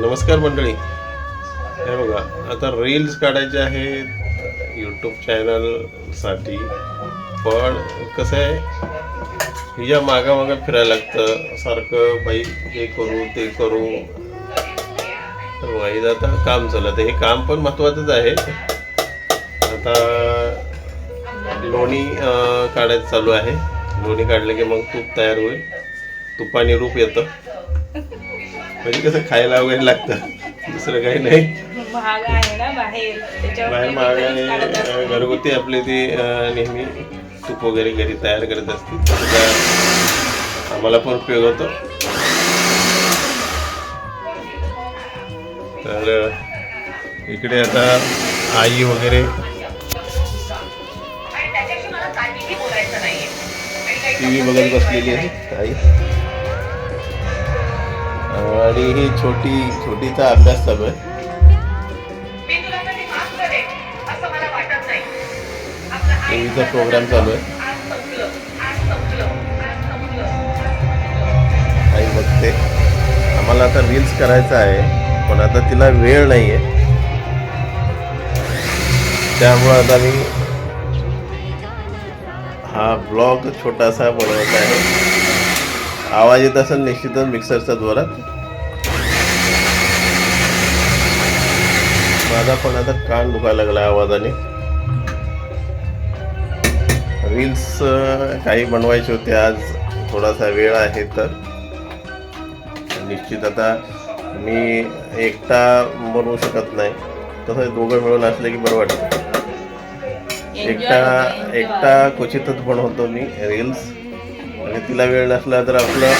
नमस्कार मंडळी. हे बघा आता रील्स काढायचे आहेत यूट्यूब चॅनलसाठी पण कसं आहे हिच्या मागा मागा फिरायला लागतं. सारखं बाई हे करू ते करू. तर आता काम चाललं. तर हे काम पण महत्त्वाचंच आहे. आता लोणी काढायचं चालू आहे. लोणी काढलं की मग तूप तयार होईल. तुपाने रूप येतं. म्हणजे कसं खायला वगैरे लागतं. दुसरं काही नाही. महाग आहे ना बाहेर. असते. अं, घरगुती आपले ते अं, नेहमी तूप वगैरे घरी तयार करत असते. त्याचा आम्हाला पण उपयोग होतो. तर अं, इकडे आता आई वगैरे टी व्ही बघत बसलेली आहे. आई. आणि ही छोटी छोटीचा अभ्यास चालू आहे. टीव्हीचा प्रोग्राम चालू आहे. आई बघते. आम्हाला आता रील्स करायचं आहे पण आता तिला वेळ नाही आहे त्यामुळं आता मी हा ब्लॉग छोटासा बनवत आहे. आवाज येत असेल निश्चितच मिक्सरचा जोरात माझा पण आता कान दुखायला लागला आवाजाने. रील्स काही बनवायचे होते आज. थोडासा वेळ आहे तर. निश्चित आता मी एकटा बनवू शकत नाही. तसं दोघं मिळून असले की बरं वाटतं. एकटा. एकटा क्वचितच बनवतो मी रील्स आणि तिला वेळ नसला तर आपलं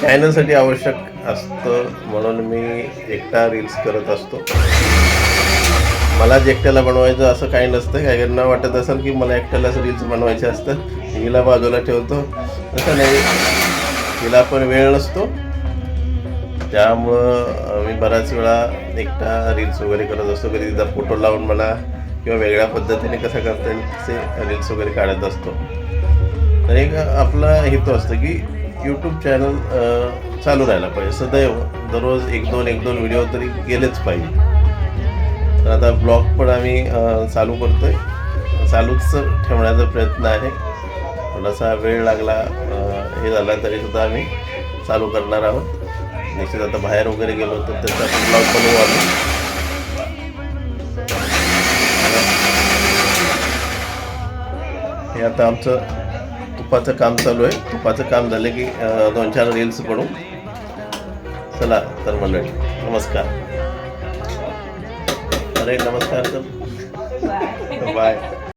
चॅनलसाठी आवश्यक असतं म्हणून मी एकटा रील्स करत असतो. मलाच एकट्याला बनवायचं असं काही नसतं. काहींना वाटत असेल की मला एकट्यालाच रील्स बनवायचे असतं हिला बाजूला ठेवतो. तसं नाही. तिला पण वेळ नसतो. त्यामुळं मी बऱ्याच वेळा एकटा रील्स वगैरे करत असतो. कधी तिचा फोटो लावून म्हणा किंवा वेगळ्या पद्धतीने कसं करता येईल तसे रील्स वगैरे काढत असतो. तर एक आपला हेतू असतो की यूट्यूब चॅनल चालू राहायला पाहिजे. सदैव दररोज एक दोन एक दोन व्हिडिओ तरी गेलेच पाहिजे. तर आता ब्लॉग पण आम्ही चालू करतो आहे चालूच ठेवण्याचा प्रयत्न आहे. थोडासा वेळ लागला हे झाला तरीसुद्धा आम्ही चालू करणार आहोत. निश्चित आता बाहेर वगैरे गेलो तर त्याचा ब्लॉग बनवू आम्ही. हे आता आमचं तुपाचं काम चालू आहे. तुपाचं काम झालं की दोन चार रील्स बनवू. चला तर मंडळी नमस्कार. अरे नमस्कार तर. Bye. बाय